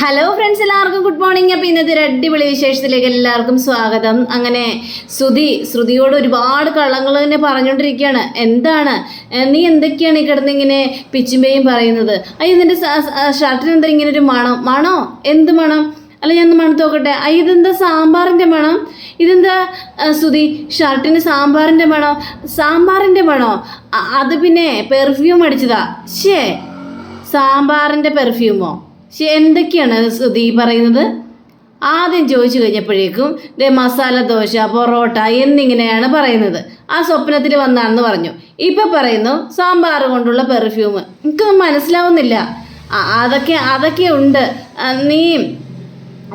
Hello friends എല്ലാവർക്കും good morning അപ്പോൾ ഇന്നത്തെ ഒരു അടിപൊളി വിശേഷത്തിലേക്ക് എല്ലാവർക്കും സ്വാഗതം. അങ്ങനെ ശ്രുതി ശ്രുതിയോട് ഒരുപാട് കള്ളങ്ങൾ തന്നെ പറഞ്ഞുകൊണ്ടിരിക്കുകയാണ് എന്താണ്? നീ എന്തൊക്കെയാണ് ഈ കിടന്നിങ്ങനെ പിച്ചുമ്പേയും പറയുന്നത്? അയ്യോ നിന്റെ ഷർട്ടിന് എന്താ ഇങ്ങനെ ഒരു മണം? മണോ? എന്ത് മണം? അല്ല ഞാൻ ഒന്ന് മണത്ത് നോക്കട്ടെ. അയ്യോ ഇതെന്താ സാമ്പാറിന്റെ മണം? ഇതെന്താ ശ്രുതി ഷർട്ടിന് സാമ്പാറിന്റെ മണോ? സാമ്പാറിന്റെ മണോ? അത് പിന്നെ പെർഫ്യൂം അടിച്ചതാ. ശേ സാമ്പാറിന്റെ പെർഫ്യൂമോ എന്തൊക്കെയാണ് ശ്രുതി പറയുന്നത്? ആദ്യം ചോദിച്ചു കഴിഞ്ഞപ്പോഴേക്കും ദേ മസാല ദോശ പൊറോട്ട എന്നിങ്ങനെയാണ് പറയുന്നത്. ആ സ്വപ്നത്തിൽ വന്നാണെന്ന് പറഞ്ഞു. ഇപ്പം പറയുന്നു സാമ്പാർ കൊണ്ടുള്ള പെർഫ്യൂം എനിക്കൊന്നും മനസ്സിലാവുന്നില്ല. അതൊക്കെ അതൊക്കെ ഉണ്ട്. നീ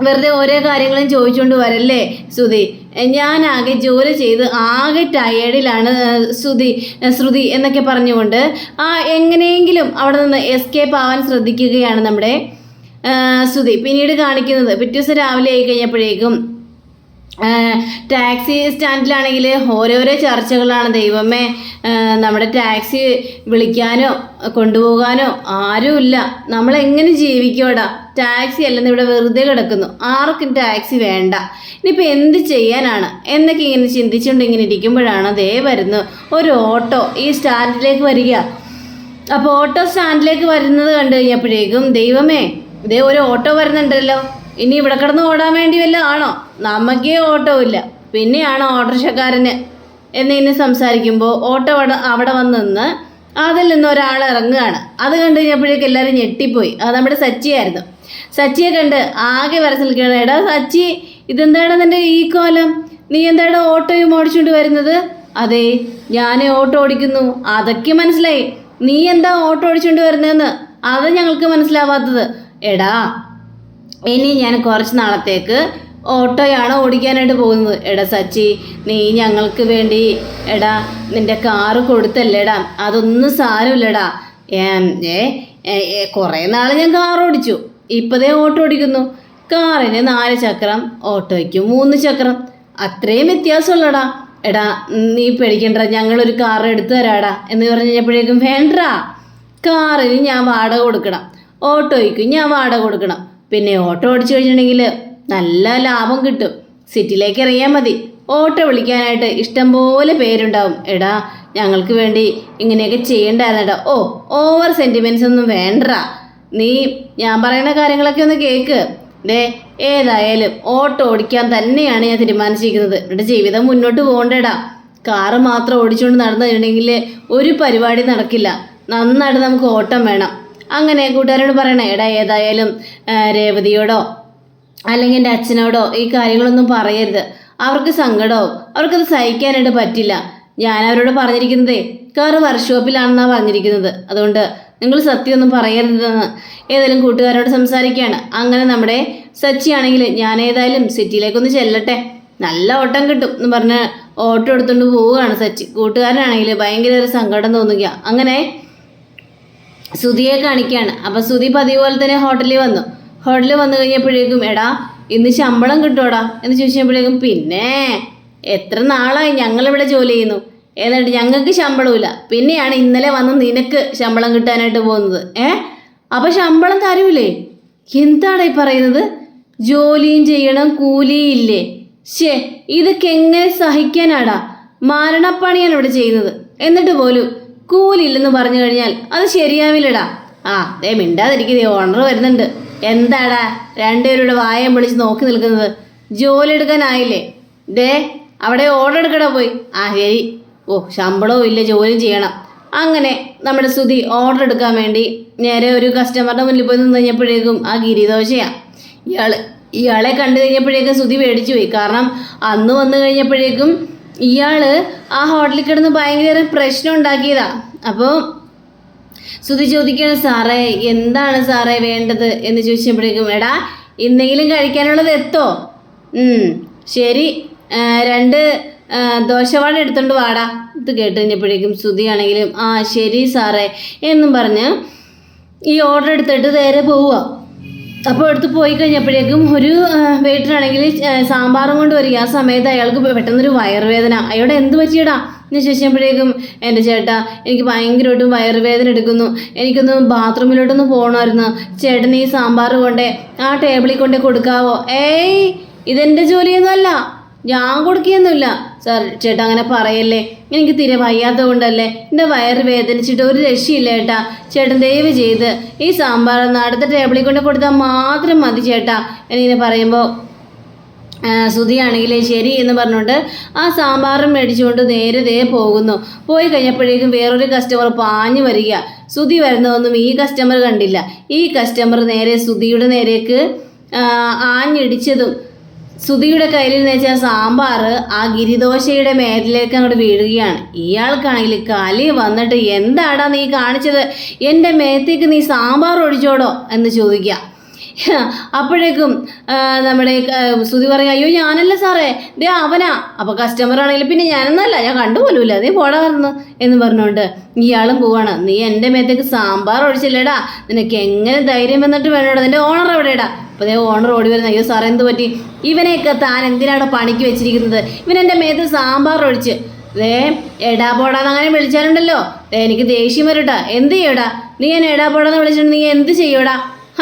വെറുതെ ഓരോ കാര്യങ്ങളും ചോദിച്ചുകൊണ്ട് വരല്ലേ ശ്രുതി? ഞാൻ ആകെ ജോലി ചെയ്ത് ആകെ ടയേർഡിലാണ് ശ്രുതി ശ്രുതി എന്നൊക്കെ പറഞ്ഞുകൊണ്ട് ആ എങ്ങനെയെങ്കിലും അവിടെ നിന്ന് എസ്കേപ്പ് ആവാൻ ശ്രദ്ധിക്കുകയാണ് നമ്മുടെ ശ്രുതി പിന്നീട് കാണിക്കുന്നത് പിറ്റേ ദിവസം രാവിലെ ആയി കഴിഞ്ഞപ്പോഴേക്കും ടാക്സി സ്റ്റാൻഡിലാണെങ്കിൽ ഓരോരോ ചർച്ചകളാണ്. ദൈവമേ നമ്മുടെ ടാക്സി വിളിക്കാനോ കൊണ്ടുപോകാനോ ആരുമില്ല. നമ്മളെങ്ങനെ ജീവിക്കോടാ ടാക്സി അല്ലെന്ന് ഇവിടെ വെറുതെ കിടക്കുന്നു. ആർക്കും ടാക്സി വേണ്ട. ഇനിയിപ്പോൾ എന്ത് ചെയ്യാനാണ്? എന്നൊക്കെ ഇങ്ങനെ ചിന്തിച്ചുകൊണ്ട് ഇങ്ങനെ ഇരിക്കുമ്പോഴാണ് ദേ വരുന്നു ഒരു ഓട്ടോ ഈ സ്റ്റാൻഡിലേക്ക് വരിക. അപ്പോൾ ഓട്ടോ സ്റ്റാൻഡിലേക്ക് വരുന്നത് കണ്ടു കഴിഞ്ഞപ്പോഴേക്കും ദൈവമേ ഇതേ ഒരു ഓട്ടോ വരുന്നുണ്ടല്ലോ. ഇനി ഇവിടെ കിടന്ന് ഓടാൻ വേണ്ടി വല്ല ആണോ? നമുക്കേ ഓട്ടോ ഇല്ല. പിന്നെയാണ് ഓട്ടോറിക്ഷക്കാരന്. എന്നിങ്ങനെ സംസാരിക്കുമ്പോൾ ഓട്ടോ അവിടെ അവിടെ വന്ന് നിന്ന് അതിൽ നിന്ന് ഒരാൾ ഇറങ്ങുകയാണ്. അത് കണ്ടു കഴിഞ്ഞപ്പോഴേക്കും എല്ലാവരും ഞെട്ടിപ്പോയി. അത് നമ്മുടെ സച്ചിയായിരുന്നു. സച്ചിയെ കണ്ട് ആകെ വരച്ച് നിൽക്കുകയാണ് എടാ സച്ചി ഇതെന്താണ് നിന്റെ ഈ കോലം? നീ എന്താണ് ഓട്ടോയും ഓടിച്ചുകൊണ്ട് വരുന്നത്? അതെ ഞാൻ ഓട്ടോ ഓടിക്കുന്നു. അതൊക്കെ മനസ്സിലായി. നീ എന്താ ഓട്ടോ ഓടിച്ചുകൊണ്ട് വരുന്നതെന്ന്? അത് ഞങ്ങൾക്ക് മനസ്സിലാവാത്തത്. എടാ ഇനി ഞാൻ കുറച്ച് നാളത്തേക്ക് ഓട്ടോയാണ് ഓടിക്കാനായിട്ട് പോകുന്നത്. എടാ സച്ചി നീ ഞങ്ങൾക്ക് വേണ്ടി എടാ നിന്റെ കാറ് കൊടുത്തല്ലേടാ. അതൊന്നും സാരമില്ലടാ. ഏം, കുറേ നാൾ ഞാൻ കാർ ഓടിച്ചു. ഇപ്പതേ ഓട്ടോ ഓടിക്കുന്നു. കാറിന് നാല് ചക്രം ഓട്ടോയ്ക്ക് മൂന്ന് ചക്രം. അത്രയും വ്യത്യാസമുള്ളടാ. എടാ നീ പേടിക്കണ്ട ഞങ്ങളൊരു കാർ എടുത്തു തരാടാ എന്ന് പറഞ്ഞു കഴിഞ്ഞപ്പോഴേക്കും വേണ്ടടാ. കാറിന് ഞാൻ വാടക കൊടുക്കണം. ഓട്ടോയ്ക്ക് ഞാൻ വാടക കൊടുക്കണം. പിന്നെ ഓട്ടോ ഓടിച്ചു കഴിഞ്ഞിട്ടുണ്ടെങ്കിൽ നല്ല ലാഭം കിട്ടും. സിറ്റിയിലേക്ക് ഇറങ്ങിയാൽ മതി. ഓട്ടോ വിളിക്കാനായിട്ട് ഇഷ്ടംപോലെ പേരുണ്ടാവും. എടാ ഞങ്ങൾക്ക് വേണ്ടി ഇങ്ങനെയൊക്കെ ചെയ്യണ്ടായിരുന്നേടാ. ഓ ഓവർ സെന്റിമെന്റ്സ് ഒന്നും വേണ്ട നീ ഞാൻ പറയുന്ന കാര്യങ്ങളൊക്കെ ഒന്ന് കേക്ക്. ദേ ഏതായാലും ഓട്ടോ ഓടിക്കാൻ തന്നെയാണ് ഞാൻ തീരുമാനിച്ചിരിക്കുന്നത്. എന്റെ ജീവിതം മുന്നോട്ട് പോകണ്ടേടാ. കാറ് മാത്രം ഓടിച്ചുകൊണ്ട് നടന്നിട്ടുണ്ടെങ്കിൽ ഒരു പരിപാടി നടക്കില്ല. നന്നായിട്ട് നമുക്ക് ഓട്ടം വേണം. അങ്ങനെ കൂട്ടുകാരോട് പറയണേ എടാ ഏതായാലും രേവതിയോടോ അല്ലെങ്കിൽ എന്റെ അച്ഛനോടോ ഈ കാര്യങ്ങളൊന്നും പറയരുത്. അവർക്ക് സങ്കടവും അവർക്കത് സഹിക്കാനായിട്ട് പറ്റില്ല. ഞാൻ അവരോട് പറഞ്ഞിരിക്കുന്നതേ കാറ് വർക്ക്ഷോപ്പിലാണെന്നാണ് പറഞ്ഞിരിക്കുന്നത്. അതുകൊണ്ട് നിങ്ങൾ സത്യമൊന്നും പറയരുതെന്ന് ഏതായാലും കൂട്ടുകാരോട് സംസാരിക്കുകയാണ്. അങ്ങനെ നമ്മുടെ സച്ചിയാണെങ്കിൽ ഞാൻ ഏതായാലും സിറ്റിയിലേക്കൊന്ന് ചെല്ലട്ടെ. നല്ല ഓട്ടം കിട്ടും എന്ന് പറഞ്ഞ് ഓട്ടോ എടുത്തുകൊണ്ട് പോവുകയാണ് സച്ചി. കൂട്ടുകാരനാണെങ്കിൽ ഭയങ്കര ഒരു സങ്കടം തോന്നുക. അങ്ങനെ സുധിയെ കാണിക്കുകയാണ് അപ്പം സുധി പതിവ് പോലെ തന്നെ ഹോട്ടലിൽ വന്നു. ഹോട്ടലിൽ വന്നു കഴിഞ്ഞപ്പോഴേക്കും എടാ ഇന്ന് ശമ്പളം കിട്ടുമോടാ എന്ന് ചോദിച്ചപ്പോഴേക്കും പിന്നെ എത്ര നാളായി ഞങ്ങളിവിടെ ജോലി ചെയ്യുന്നു? എന്നിട്ട് ഞങ്ങൾക്ക് ശമ്പളമില്ല പിന്നെയാണ് ഇന്നലെ വന്ന് നിനക്ക് ശമ്പളം കിട്ടാനായിട്ട് പോകുന്നത്. ഏ? അപ്പം ശമ്പളം തരൂലേ? എന്താണ് ഈ പറയുന്നത്? ജോലിയും ചെയ്യണം കൂലിയും ഇല്ലേ? ശേ ഇതൊക്കെ എങ്ങനെ സഹിക്കാനാടാ? മാരണപ്പണിയാണ് ഇവിടെ ചെയ്യുന്നത്. എന്നിട്ട് പോലും കൂലില്ലെന്ന് പറഞ്ഞു കഴിഞ്ഞാൽ അത് ശരിയാവില്ലടാ. ആ ദേ മിണ്ടാതിരിക്കുന്നേ ഓണർ വരുന്നുണ്ട്. എന്താടാ രണ്ടുപേരുടെ വായം വിളിച്ച് നോക്കി നിൽക്കുന്നത്? ജോലി എടുക്കാനായില്ലേ? ദേ അവിടെ ഓർഡർ എടുക്കടാ പോയി. ആ ശരി. ഓ ശമ്പളവും ഇല്ല ജോലിയും ചെയ്യണം. അങ്ങനെ നമ്മുടെ സുധി ഓർഡർ എടുക്കാൻ വേണ്ടി നേരെ ഒരു കസ്റ്റമറുടെ മുന്നിൽ പോയി നിന്ന് കഴിഞ്ഞപ്പോഴേക്കും ആ ഗിരിദോശയാ. ഇയാൾ ഇയാളെ കണ്ടു കഴിഞ്ഞപ്പോഴേക്കും സുധി പേടിച്ചു പോയി കാരണം അന്ന് വന്നു കഴിഞ്ഞപ്പോഴേക്കും ഇയാൾ ആ ഹോട്ടലിൽ കിടന്ന് ഭയങ്കര പ്രശ്നം ഉണ്ടാക്കിയതാ. അപ്പോൾ സുധി ചോദിക്കുകയാണ് സാറേ എന്താണ് സാറേ വേണ്ടത്? എന്ന് ചോദിച്ചപ്പോഴേക്കും എടാ എന്തെങ്കിലും കഴിക്കാനുള്ളത് എത്തോ. ശരി. രണ്ട് ദോശവാട എടുത്തോണ്ട് വാടാ. ഇത് കേട്ട് കഴിഞ്ഞപ്പോഴേക്കും ശ്രുതിയാണെങ്കിലും ആ ശരി സാറേ എന്നും പറഞ്ഞ് ഈ ഓർഡർ എടുത്തിട്ട് നേരെ പോവുക അപ്പോൾ എടുത്ത് പോയി കഴിഞ്ഞപ്പോഴേക്കും ഒരു വെയിറ്ററാണെങ്കിൽ സാമ്പാറും കൊണ്ട് വരിക. ആ സമയത്ത് അയാൾക്ക് പെട്ടെന്നൊരു വയറുവേദന. അയാളുടെ എന്ത് പറ്റിയടാ? എന്ന് ചോദിച്ചപ്പോഴേക്കും എന്റെ ചേട്ടാ എനിക്ക് ഭയങ്കരമായിട്ടും വയറുവേദന എടുക്കുന്നു. എനിക്കൊന്ന് ബാത്റൂമിലോട്ടൊന്ന് പോകണമായിരുന്നു. ചേട്ടൻ ഈ സാമ്പാർ കൊണ്ടേ ആ ടേബിളിൽ കൊണ്ടേ കൊടുക്കാവോ? ഏയ് ഇതെന്റെ ജോലിയൊന്നുമല്ല. ഞാൻ കൊടുക്കുകയൊന്നുമില്ല. സാർ ചേട്ടാ അങ്ങനെ പറയല്ലേ? എനിക്ക് തീരെ വയ്യാത്ത കൊണ്ടല്ലേ എന്റെ വയറ് വേദനിച്ചിട്ട് ഒരു രക്ഷയില്ല ചേട്ടാ. ചേട്ടൻ ദയവ് ചെയ്ത് ഈ സാമ്പാർ ഒന്ന് അടുത്ത ടേബിളിൽ കൊണ്ട് കൊടുത്താൽ മാത്രം മതി ചേട്ടാ. എന്നിങ്ങനെ പറയുമ്പോൾ സുധിയാണെങ്കിൽ ശരി എന്ന് പറഞ്ഞുകൊണ്ട് ആ സാമ്പാറും മേടിച്ചുകൊണ്ട് നേരെ ദേ പോകുന്നു. പോയി കഴിഞ്ഞപ്പോഴേക്കും വേറൊരു കസ്റ്റമർ പാഞ്ഞു വരിക. ശ്രുതി വരുന്നതൊന്നും ഈ കസ്റ്റമർ കണ്ടില്ല. ഈ കസ്റ്റമർ നേരെ ശ്രുതിയുടെ നേരേക്ക് ആഞ്ഞിടിച്ചതും സുധിയുടെ കയ്യിൽ നിന്ന് വെച്ചാൽ സാമ്പാർ ആ ഗിരിദോശയുടെ മേലിലേക്ക് അങ്ങോട്ട് വീഴുകയാണ്. ഇയാൾക്കാണെങ്കിൽ കലി വന്നിട്ട് എന്താടാ നീ കാണിച്ചത്? എന്റെ മേത്തേക്ക് നീ സാമ്പാർ ഒഴിച്ചോടോ? എന്ന് ചോദിക്കുക അപ്പോഴേക്കും നമ്മുടെ സുധി പറയും അയ്യോ ഞാനല്ല സാറേ. ദേ അവനാ. അപ്പോൾ കസ്റ്റമർ ആണെങ്കിൽ പിന്നെ ഞാനൊന്നല്ല ഞാൻ കണ്ടുപോലുമില്ല അതേ പോടാറുന്നു എന്ന് പറഞ്ഞുകൊണ്ട് ഇയാളും പോവാണ്. നീ എന്റെ മേത്തേക്ക് സാമ്പാർ ഒഴിച്ചില്ലേടാ. നിനക്ക് എങ്ങനെ ധൈര്യം വന്നിട്ട് വേണോടാ? നിന്റെ ഓണർ എവിടെടാ അപ്പോൾ അതേ ഓണർ ഓടി വരുന്ന അയ്യോ സാറേ എന്ത് പറ്റി? ഇവനെയൊക്കെ താൻ എന്തിനാണ് പണിക്ക് വെച്ചിരിക്കുന്നത്? ഇവൻ എന്റെ മേത്ത് സാമ്പാർ ഒഴിച്ച്. ദേ എടാ പോടാന്ന് അങ്ങനെ വിളിച്ചാലുണ്ടല്ലോ. ദേ എനിക്ക് ദേഷ്യം വരട്ടാ. എന്ത് ചെയ്യടാ? നീ എന്നെ എടാ പോടാന്ന് വിളിച്ചിട്ട് നീ എന്ത് ചെയ്യടാ?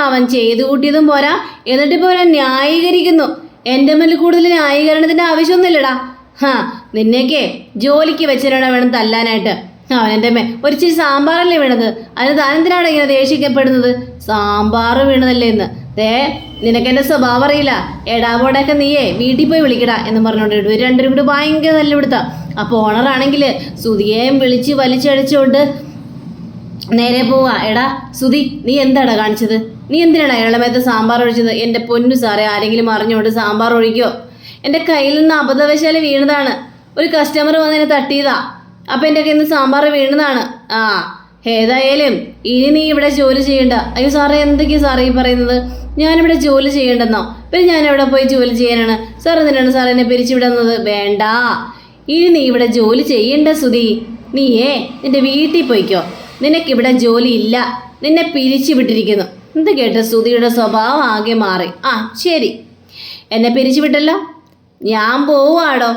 അവൻ ചെയ്തു കൂട്ടിയതും പോരാ. എന്നിട്ട് ഇപ്പോൾ അവനെ ന്യായീകരിക്കുന്നു. എന്റെ മേൽ കൂടുതൽ ന്യായീകരണത്തിന്റെ ആവശ്യമൊന്നുമില്ലടാ. ഹാ നിന്നെയൊക്കെ ജോലിക്ക് വെച്ചിട്ടാണ് വേണം തല്ലാനായിട്ട്. അവൻ എന്റെ മേ ഒരിച്ചിരി ചിരി സാമ്പാറല്ലേ വീണത്? അതിന് താൻ എന്തിനാണ് ഇങ്ങനെ ദേഷ്യപ്പെടുന്നത് സാമ്പാർ വീണതല്ലേ എന്ന് ദേ നിനക്ക് എന്റെ സ്വഭാവം അറിയില്ല. എടാവോടൊക്കെ നീയേ വീട്ടിൽ പോയി വിളിക്കടാ എന്ന് പറഞ്ഞുകൊണ്ട് ഇവർ രണ്ടുപേരും കൂടി ഭയങ്കര നല്ല വിടുത്ത അപ്പോൾ ഓണറാണെങ്കിൽ സുതിയേയും വിളിച്ച് വലിച്ചടിച്ചുകൊണ്ട് നേരെ പോവാ. എടാ സുതി നീ എന്താടാ കാണിച്ചത്? നീ എന്തിനാടാ മേത്ത് സാമ്പാർ ഒഴിച്ചത്? എന്റെ പൊന്നു സാറേ ആരെങ്കിലും അറിഞ്ഞുകൊണ്ട് സാമ്പാർ ഒഴിക്കോ? എന്റെ കയ്യിൽ നിന്ന് അബദ്ധവശാൽ വീണതാണ്. ഒരു കസ്റ്റമർ വന്നതിനെ തട്ടിയതാ. അപ്പം എന്റെ കയ്യിൽ നിന്ന് സാമ്പാർ വീണതാണ്. ആ ഏതായാലും ഇനി നീ ഇവിടെ ജോലി ചെയ്യണ്ട. അയ്യോ സാറേ എന്തൊക്കെയാ സാറേ ഈ പറയുന്നത്? ഞാനിവിടെ ജോലി ചെയ്യണ്ടെന്നോ? പിന്നെ ഞാൻ എവിടെ പോയി ജോലി ചെയ്യാനാണ്. സാർ എന്തിനാണ് സാർ എന്നെ പിരിച്ചുവിടുന്നത്? വേണ്ട. ഇനി നീ ഇവിടെ ജോലി ചെയ്യണ്ട സുധി. നീയേ നിന്റെ വീട്ടിൽ പോയിക്കോ. നിനക്കിവിടെ ജോലി ഇല്ല. നിന്നെ പിരിച്ചു വിട്ടിരിക്കുന്നു എന്ത് കേട്ട സുധിയുടെ സ്വഭാവം ആകെ മാറി. ആ ശരി. എന്നെ പിരിച്ചു വിട്ടല്ലോ ഞാൻ പോവാടോ?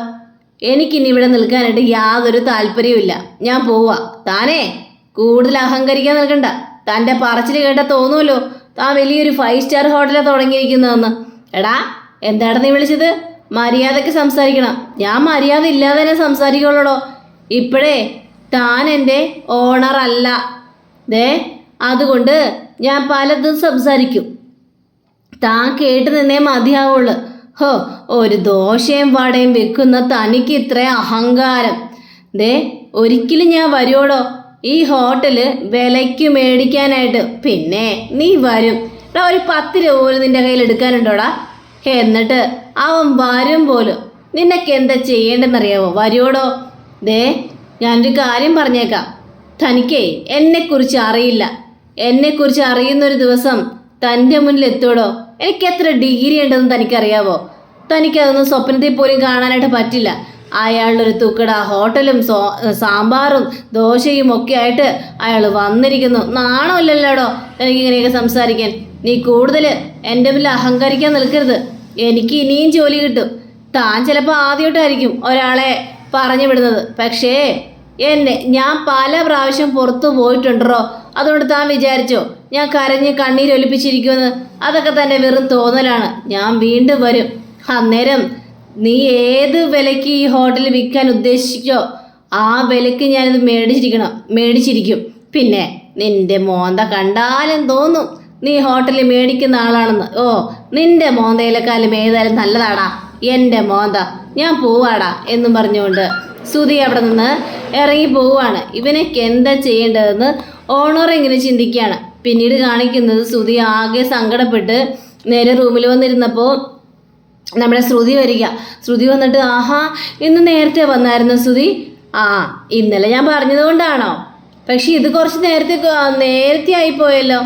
എനിക്കിനി ഇവിടെ നിൽക്കാനായിട്ട് യാതൊരു താല്പര്യവുമില്ല. ഞാൻ പോവാ. താനേ? കൂടുതൽ അഹങ്കരിക്കാൻ നിൽക്കണ്ട. തന്റെ പറച്ചിൽ കേട്ടാൽ തോന്നുമല്ലോ താൻ വലിയൊരു ഫൈവ് സ്റ്റാർ ഹോട്ടലാണ് തുടങ്ങിയിരിക്കുന്നതെന്ന്. എടാ എന്താണ് നീ വിളിച്ചത്? മര്യാദയ്ക്ക് സംസാരിക്കണം. ഞാൻ മര്യാദ ഇല്ലാതെ തന്നെ സംസാരിക്കുള്ളൂടോ ഇപ്പോഴേ താൻ എന്റെ ഓണർ അല്ല. ദേ അതുകൊണ്ട് ഞാൻ പലതും സംസാരിക്കും. താൻ കേട്ട് നിന്നേ മതിയാവുള്ളൂ. ഹോ ഒരു ദോശയും വടയും വെക്കുന്ന തനിക്ക് ഇത്ര അഹങ്കാരം. ദേ ഒരിക്കലും ഞാൻ വരുവോടോ? ഈ ഹോട്ടൽ വിലയ്ക്ക് മേടിക്കാനായിട്ട്. പിന്നെ നീ വരും. എടാ ഒരു പത്ത് രൂപ പോലും നിന്റെ കയ്യിൽ എടുക്കാനുണ്ടോടാ? എന്നിട്ട് അവൻ വരും പോലും. നിനക്ക് എന്താ ചെയ്യേണ്ടെന്നറിയാവോ? വരുവോടോ? ദേ ഞാനൊരു കാര്യം പറഞ്ഞേക്കാം. തനിക്കേ എന്നെക്കുറിച്ച് അറിയില്ല. എന്നെക്കുറിച്ച് അറിയുന്നൊരു ദിവസം തന്റെ മുന്നിൽ എത്തോടോ എനിക്ക് എത്ര ഡിഗ്രി ഉണ്ടെന്ന് തനിക്കറിയാവോ? തനിക്കതൊന്നും സ്വപ്നത്തിൽ പോലും കാണാനായിട്ട് പറ്റില്ല. അയാളുടെ ഒരു തുക്കട ഹോട്ടലും സോ സാമ്പാറും ദോശയും ഒക്കെ ആയിട്ട് അയാൾ വന്നിരിക്കുന്നു. നാണമില്ലല്ലോടോ എനിക്ക് ഇങ്ങനെയൊക്കെ സംസാരിക്കാൻ? നീ കൂടുതൽ എന്റെ മുന്നിൽ അഹങ്കരിക്കാൻ നിൽക്കരുത്. എനിക്ക് ഇനിയും ജോലി കിട്ടും. താൻ ചിലപ്പോൾ ആദ്യമായിട്ടായിരിക്കും ഒരാളെ പറഞ്ഞു വിടുന്നത്. പക്ഷേ എന്നെ ഞാൻ പല പ്രാവശ്യം പുറത്തു പോയിട്ടുണ്ടോ അതുകൊണ്ട് താൻ വിചാരിച്ചോ ഞാൻ കരഞ്ഞ് കണ്ണീരൊലിപ്പിച്ചിരിക്കുമെന്ന് അതൊക്കെ തന്നെ വെറും തോന്നലാണ്. ഞാൻ വീണ്ടും വരും. അന്നേരം നീ ഏത് വിലയ്ക്ക് ഈ ഹോട്ടൽ വിൽക്കാൻ ഉദ്ദേശിച്ചോ ആ വിലയ്ക്ക് ഞാനിത് മേടിച്ചിരിക്കണം മേടിച്ചിരിക്കും. പിന്നെ നിന്റെ മോന്ത കണ്ടാലും തോന്നും നീ ഹോട്ടലിൽ മേടിക്കുന്ന ആളാണെന്ന്. ഓ നിന്റെ മോന്തയിലെക്കാലും ഏതായാലും നല്ലതാടാ. എന്റെ മോന്ത ഞാൻ പോവാടാ എന്നും പറഞ്ഞുകൊണ്ട് സുതി അവിടെ നിന്ന് ഇറങ്ങി പോവുകയാണ്. ഇവനൊക്കെ എന്താ ചെയ്യേണ്ടതെന്ന് ഓണർ ഇങ്ങനെ ചിന്തിക്കുകയാണ്. പിന്നീട് കാണിക്കുന്നത് സുതി ആകെ സങ്കടപ്പെട്ട് നേരെ റൂമിൽ വന്നിരുന്നപ്പോൾ നമ്മുടെ ശ്രുതി വരിക. ശ്രുതി വന്നിട്ട് ആഹാ ഇന്ന് നേരത്തെ വന്നായിരുന്നു ശ്രുതി. ആ ഇന്നലെ ഞാൻ പറഞ്ഞത് കൊണ്ടാണോ പക്ഷെ ഇത് കുറച്ച് നേരത്തെ നേരത്തെ ആയിപ്പോയല്ലോ.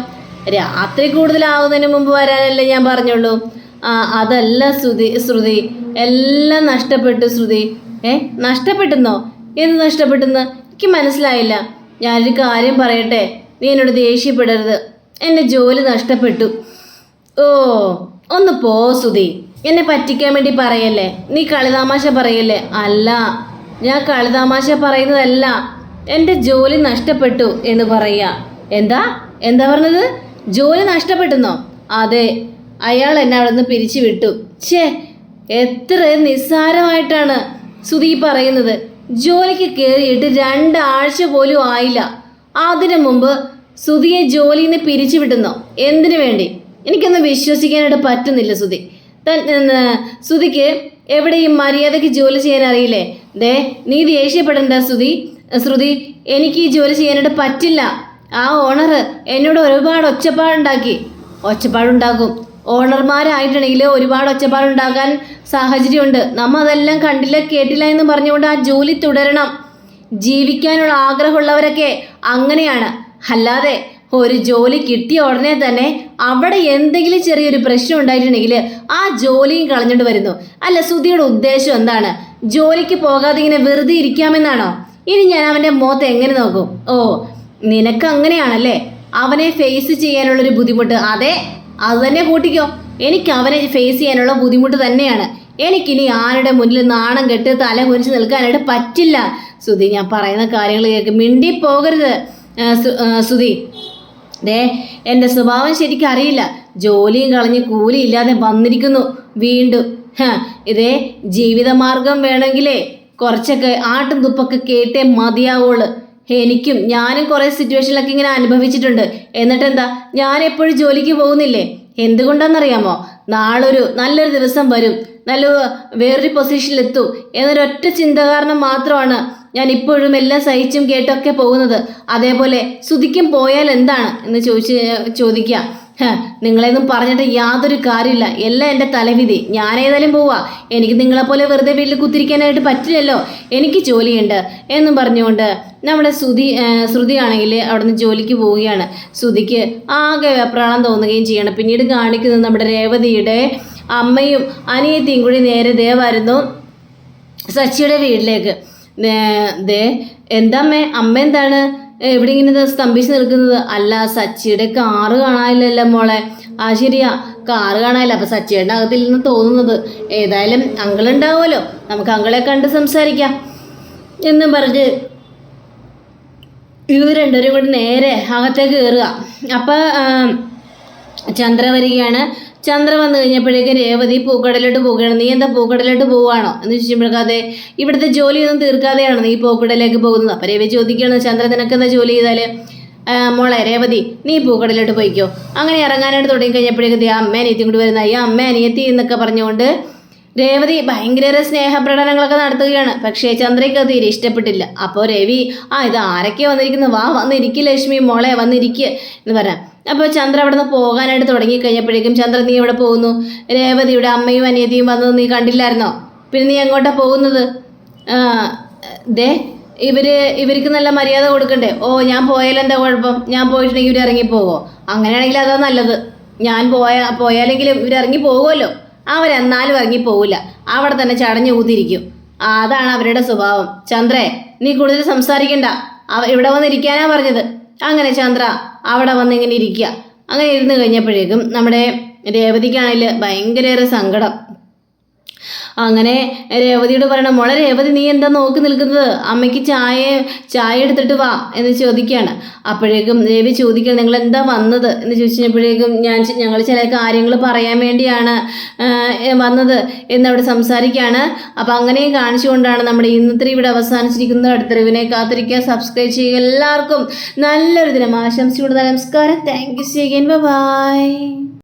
രാത്രി കൂടുതലാവുന്നതിന് മുമ്പ് വരാനല്ലേ ഞാൻ പറഞ്ഞുള്ളൂ. ആ അതല്ല ശ്രുതി ശ്രുതി. എല്ലാം നഷ്ടപ്പെട്ടു ശ്രുതി. ഏ നഷ്ടപ്പെട്ടെന്നോ? എന്ത് നഷ്ടപ്പെട്ടെന്ന്? എനിക്ക് മനസ്സിലായില്ല. ഞാനൊരു കാര്യം പറയട്ടെ? നീ എന്നോട് ദേഷ്യപ്പെടരുത്. എന്റെ ജോലി നഷ്ടപ്പെട്ടു. ഓ ഒന്ന് പോ സുധി എന്നെ പറ്റിക്കാൻ വേണ്ടി പറയല്ലേ? നീ കളിതാമാശ പറയല്ലേ? അല്ല. ഞാൻ കളിതാമാശ പറയുന്നതല്ല. എന്റെ ജോലി നഷ്ടപ്പെട്ടു എന്ന് പറയുക. എന്താ? എന്താ പറഞ്ഞത്? ജോലി നഷ്ടപ്പെട്ടെന്നോ? അതെ. അയാൾ എന്നെ അവിടെ നിന്ന് പിരിച്ചു വിട്ടു ഛേ എത്ര നിസ്സാരമായിട്ടാണ് സുധി പറയുന്നത്. ജോലിക്ക് കയറിയിട്ട് രണ്ടാഴ്ച പോലും ആയില്ല. അതിനു മുമ്പ് സുധിയെ ജോലിയിൽ നിന്ന് പിരിച്ചു വിട്ടുന്നോ എന്തിനു വേണ്ടി? എനിക്കൊന്നും വിശ്വസിക്കാനായിട്ട് പറ്റുന്നില്ല സുധി. സുധിക്ക് എവിടെയും മര്യാദയ്ക്ക് ജോലി ചെയ്യാൻ അറിയില്ലേ? ദേ നീ ദേഷ്യപ്പെടണ്ട സുധി ശ്രുതി എനിക്ക് ഈ ജോലി ചെയ്യാനായിട്ട് പറ്റില്ല. ആ ഓണർ എന്നോട് ഒരുപാട് ഒച്ചപ്പാടുണ്ടാക്കി. ഒച്ചപ്പാടുണ്ടാക്കും. ഓണർമാരായിട്ടുണ്ടെങ്കിൽ ഒരുപാട് ഒച്ചപ്പാടുണ്ടാക്കാൻ സാഹചര്യമുണ്ട്. നമ്മ അതെല്ലാം കണ്ടില്ല കേട്ടില്ല എന്ന് പറഞ്ഞുകൊണ്ട് ആ ജോലി തുടരണം. ജീവിക്കാനുള്ള ആഗ്രഹമുള്ളവരൊക്കെ അങ്ങനെയാണ്. അല്ലാതെ ഒരു ജോലി കിട്ടിയ ഉടനെ തന്നെ അവിടെ എന്തെങ്കിലും ചെറിയൊരു പ്രശ്നം ഉണ്ടായിട്ടുണ്ടെങ്കിൽ ആ ജോലിയും കളഞ്ഞിട്ട് വരുന്നു. അല്ല സുധിയുടെ ഉദ്ദേശം എന്താണ്? ജോലിക്ക് പോകാതെ ഇങ്ങനെ വെറുതെ ഇരിക്കാമെന്നാണോ? ഇനി ഞാൻ അവന്റെ മുഖത്ത് എങ്ങനെ നോക്കും? ഓ നിനക്ക് അങ്ങനെയാണല്ലേ? അവനെ ഫേസ് ചെയ്യാനുള്ളൊരു ബുദ്ധിമുട്ട്. അതെ അത് തന്നെ കൂട്ടിക്കോ എനിക്ക് അവനെ ഫേസ് ചെയ്യാനുള്ള ബുദ്ധിമുട്ട് തന്നെയാണ്. എനിക്കിനി ആരുടെ മുന്നിൽ നാണം കെട്ട് തല കുരിച്ച് നിൽക്കാനായിട്ട് പറ്റില്ല. സുധി ഞാൻ പറയുന്ന കാര്യങ്ങൾ കേൾക്ക് മിണ്ടി പോകരുത് സുധി. ദേ എന്റെ സ്വഭാവം ശരിക്കും അറിയില്ല. ജോലിയും കളഞ്ഞ് കൂലിയില്ലാതെ വന്നിരിക്കുന്നു. വീണ്ടും. ഇതേ ജീവിതമാർഗം വേണമെങ്കിലേ കുറച്ചൊക്കെ ആട്ടും തുപ്പൊക്കെ കേട്ടേ മതിയാവുള്ളൂ. എനിക്കും ഞാനും കുറേ സിറ്റുവേഷനിലൊക്കെ ഇങ്ങനെ അനുഭവിച്ചിട്ടുണ്ട്. എന്നിട്ട് എന്താ ഞാൻ എപ്പോഴും ജോലിക്ക് പോകുന്നില്ലേ? എന്തുകൊണ്ടാണെന്നറിയാമോ? നാളൊരു നല്ലൊരു ദിവസം വരും. നല്ല വേറൊരു പൊസിഷനിലെത്തും എന്നൊരൊറ്റ ചിന്ത കാരണം മാത്രമാണ്. ഞാൻ ഇപ്പോഴും എല്ലാം സഹിച്ചും കേട്ടൊക്കെ പോകുന്നത്. അതേപോലെ സുധിക്കും പോയാൽ എന്താണ്? എന്ന് ചോദിച്ച് ചോദിക്കുക നിങ്ങളേതും നിങ്ങളെയൊന്നും പറഞ്ഞിട്ട് യാതൊരു കാര്യമില്ല. എല്ലാം എന്റെ തലവിധി. ഞാനേതായാലും പോവാ. എനിക്ക് നിങ്ങളെപ്പോലെ വെറുതെ വീട്ടിൽ കുത്തിരിക്കാനായിട്ട് പറ്റില്ലല്ലോ. എനിക്ക് ജോലിയുണ്ട് എന്നും പറഞ്ഞുകൊണ്ട് നമ്മുടെ ശ്രുതി ശ്രുതിയാണെങ്കിൽ അവിടുന്ന് ജോലിക്ക് പോവുകയാണ്. ശ്രുതിക്ക് ആകെ വെപ്രാളം തോന്നുകയും ചെയ്യണം. പിന്നീട് കാണിക്കുന്നത് നമ്മുടെ രേവതിയുടെ അമ്മയും അനിയത്തിയും കൂടി നേരെ ദേവായിരുന്നു സച്ചിയുടെ വീട്ടിലേക്ക്. ദേ എന്താമ്മേ അമ്മ എന്താണ്? എവിടെ ഇങ്ങനെ സ്തംഭിച്ച് നിൽക്കുന്നത്. അല്ല സച്ചിയുടെ കാറ് കാണാനില്ലല്ലോ മോളെ. ആ ശരിയാ. കാറ് കാണാനില്ല. അപ്പൊ സച്ചിയുടെ അകത്തിൽ നിന്ന് തോന്നുന്നത്. ഏതായാലും അങ്കിൾ ഉണ്ടാവുമല്ലോ നമുക്ക് അങ്കളെ കണ്ട് സംസാരിക്കാം. എന്ന് പറഞ്ഞ് ഇവർ രണ്ടുപേരും കൂടി നേരെ അകത്തേക്ക് കയറുക. അപ്പോൾ ചന്ദ്ര വരികയാണ്. ചന്ദ്ര വന്നു കഴിഞ്ഞപ്പോഴേക്കും രേവതി പൂക്കടലോട്ട് പോകുകയാണ് നീ എന്താ പൂക്കടലോട്ട് പോവാണോ എന്ന് ചോദിച്ചപ്പോഴേക്കാതെ ഇവിടുത്തെ ജോലിയൊന്നും തീർക്കാതെയാണ് നീ പൂക്കടലേക്ക് പോകുന്നത്. അപ്പം രവി ചോദിക്കുകയാണ് ചന്ദ്ര നിനക്ക് എന്താ ജോലി ചെയ്താൽ മോളെ രേവതി നീ പൂക്കടലോട്ട് പോയിക്കോ. അങ്ങനെ ഇറങ്ങാനായിട്ട് തുടങ്ങി കഴിഞ്ഞപ്പോഴേക്കും അമ്മ അനിയത്തി കൂടി വരുന്ന ഈ അമ്മ അനിയത്തി എന്നൊക്കെ പറഞ്ഞുകൊണ്ട് രേവതി ഭയങ്കര സ്നേഹപ്രകടനങ്ങളൊക്കെ നടത്തുകയാണ്. പക്ഷേ ചന്ദ്രയ്ക്ക് അത് തീരെ ഇഷ്ടപ്പെട്ടില്ല. അപ്പോൾ രവി ആ ഇത് ആരൊക്കെ വന്നിരിക്കുന്നു. വാ വന്നിരിക്കുക ലക്ഷ്മി മോളെ വന്നിരിക്കുക എന്ന് പറയാം അപ്പോൾ ചന്ദ്ര അവിടെ നിന്ന് പോകാനായിട്ട് തുടങ്ങിക്കഴിഞ്ഞപ്പോഴേക്കും ചന്ദ്ര നീ എവിടെ പോകുന്നു? രേവതിയുടെ അമ്മയും അനിയത്തിയും വന്നത് നീ കണ്ടില്ലായിരുന്നോ? പിന്നെ നീ എങ്ങോട്ടാണ് പോകുന്നത്? ദേ ഇവർ ഇവർക്ക് നല്ല മര്യാദ കൊടുക്കണ്ടേ. ഓ ഞാൻ പോയാൽ എന്താ കുഴപ്പം? ഞാൻ പോയിട്ടുണ്ടെങ്കിൽ ഇവർ ഇറങ്ങിപ്പോവോ? അങ്ങനെയാണെങ്കിൽ അതാ നല്ലത്. ഞാൻ പോയാ പോയാലെങ്കിലും ഇവർ ഇറങ്ങി പോകുമല്ലോ അവരെന്നാലും ഇറങ്ങി പോവില്ല അവിടെ തന്നെ ചടഞ്ഞു ഊതിരിക്കും അതാണ് അവരുടെ സ്വഭാവം. ചന്ദ്രേ നീ കൂടുതൽ സംസാരിക്കണ്ട. അവ ഇവിടെ വന്നിരിക്കാനാ പറഞ്ഞത്. അങ്ങനെ ചന്ദ്ര അവിടെ വന്ന് ഇങ്ങനെ ഇരിക്കുക. അങ്ങനെ ഇരുന്ന് കഴിഞ്ഞപ്പോഴേക്കും നമ്മുടെ രേവതിക്കാണെങ്കിൽ ഭയങ്കരേറെ സങ്കടം. അങ്ങനെ രേവതിയോട് പറയണം മോളെ രേവതി നീ എന്താ നോക്കി നിൽക്കുന്നത്? അമ്മയ്ക്ക് ചായ ചായ എടുത്തിട്ട് വാ എന്ന് ചോദിക്കുകയാണ്. അപ്പോഴേക്കും രേവി ചോദിക്കണം നിങ്ങൾ എന്താ വന്നത്? എന്ന് ചോദിച്ചപ്പോഴേക്കും ഞാൻ ഞങ്ങൾ ചില കാര്യങ്ങൾ പറയാൻ വേണ്ടിയാണ് വന്നത് എന്നവിടെ സംസാരിക്കുകയാണ്. അപ്പം അങ്ങനെയും കാണിച്ചുകൊണ്ടാണ് നമ്മുടെ ഇന്നത്തെ ഇവിടെ അവസാനിച്ചിരിക്കുന്നത്. അടുത്ത റിവിനെ കാത്തിരിക്കുക. സബ്സ്ക്രൈബ് ചെയ്യുക എല്ലാവർക്കും. നല്ലൊരു ദിനം ആശംസിച്ചുകൊണ്ട് നമസ്കാരം. Thank you C by